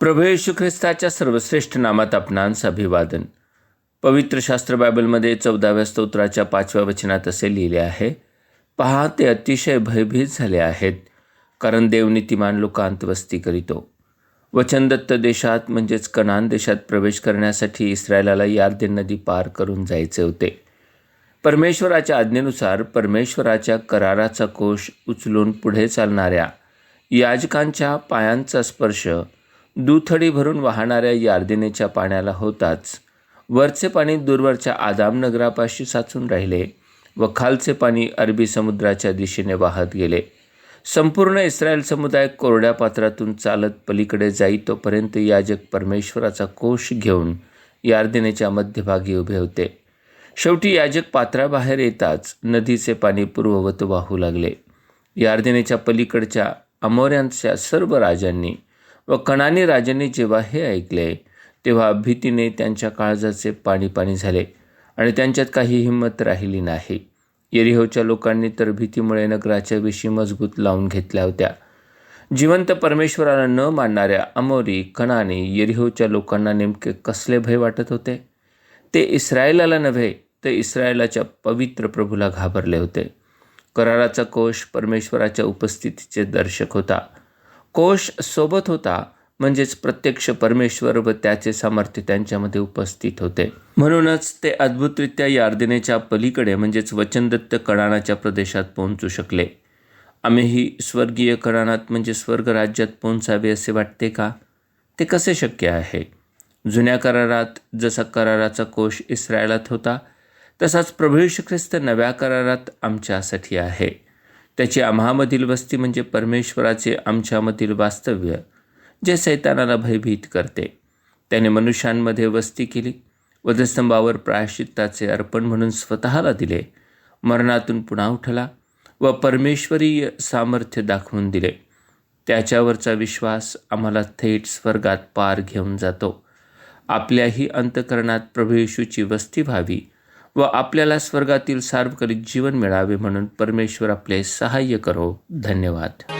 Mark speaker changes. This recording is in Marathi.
Speaker 1: प्रभू येशू ख्रिस्ताच्या सर्वश्रेष्ठ नामात आपणांस अभिवादन पवित्र शास्त्र बायबलमध्ये चौदाव्या स्तोत्राच्या पाचव्या वचनात असे लिहिले आहे पहा ते अतिशय भयभीत झाले आहेत कारण देव नीतिमान लोकांत वस्ती करीतो. वचनदत्त देशात म्हणजेच कनान देशात प्रवेश करण्यासाठी इस्रायलाला यार्देन नदी पार करून जायचे होते. परमेश्वराच्या आज्ञेनुसार परमेश्वराच्या कराराचा कोश उचलून पुढे चालणाऱ्या याजकांच्या पायांचा स्पर्श दुथडी भरून वाहणाऱ्या यार्दिनेच्या पाण्याला होताच. वरचे पाणी दूरवरच्या आदाम नगरापाशी साचून राहिले व खालचे पाणी अरबी समुद्राच्या दिशेने वाहत गेले. संपूर्ण इस्रायल समुदाय कोरड्या पात्रातून चालत पलीकडे जाई तोपर्यंत याजक परमेश्वराचा कोश घेऊन यार्दिनेच्या मध्यभागी उभे होते. शेवटी याजक पात्राबाहेर येताच नदीचे पाणी पूर्ववत वाहू लागले. यार्दिनेच्या पलीकडच्या अमोऱ्यांच्या सर्व राजांनी व कणानी राजांनी जेव्हा हे ऐकले तेव्हा भीतीने त्यांच्या काळजाचे पाणी पाणी झाले आणि त्यांच्यात काही हिंमत राहिली नाही. येरिहोच्या लोकांनी तर भीतीमुळे नगराच्या विषयी मजबूत लावून घेतल्या होत्या. जिवंत परमेश्वराला न मानणाऱ्या अमोरी कणाने येरिहोच्या लोकांना नेमके कसले भय वाटत होते? ते इस्रायलाला नव्हे तर इस्रायलाच्या पवित्र प्रभूला घाबरले होते. कराराचा कोश परमेश्वराच्या उपस्थितीचे दर्शक होता. कोश सोबत होता म्हणजेच प्रत्यक्ष परमेश्वर व त्याचे सामर्थ्य त्यांच्यामध्ये उपस्थित होते. म्हणूनच ते अद्भुतरित्या यार्दिनेच्या पलीकडे म्हणजेच वचनदत्त कणानाच्या प्रदेशात पोहोचू शकले. आम्हीही स्वर्गीय कणानात म्हणजे स्वर्ग राज्यात पोहोचावे असे वाटते का? ते कसे शक्य आहे? जुन्या करारात जसा कराराचा कोश इस्रायलात होता तसाच प्रभू ख्रिस्त नव्या करारात आमच्यासाठी आहे. त्याची आम्हामधील वस्ती म्हणजे परमेश्वराचे आमच्यामधील वास्तव्य जे सैतानाला भयभीत करते. त्याने मनुष्यांमध्ये वस्ती केली. वधस्तंभावर प्रायश्चित्ताचे अर्पण म्हणून स्वतःला दिले. मरणातून पुन्हा उठला व परमेश्वरीय सामर्थ्य दाखवून दिले. त्याच्यावरचा विश्वास आम्हाला थेट स्वर्गात पार घेऊन जातो. आपल्याही अंतकरणात प्रभू येशूची वस्ती व्हावी व आपल्याला स्वर्गातील सार्वकालिक जीवन मिळावे म्हणून परमेश्वर आपले सहाय्य करो. धन्यवाद.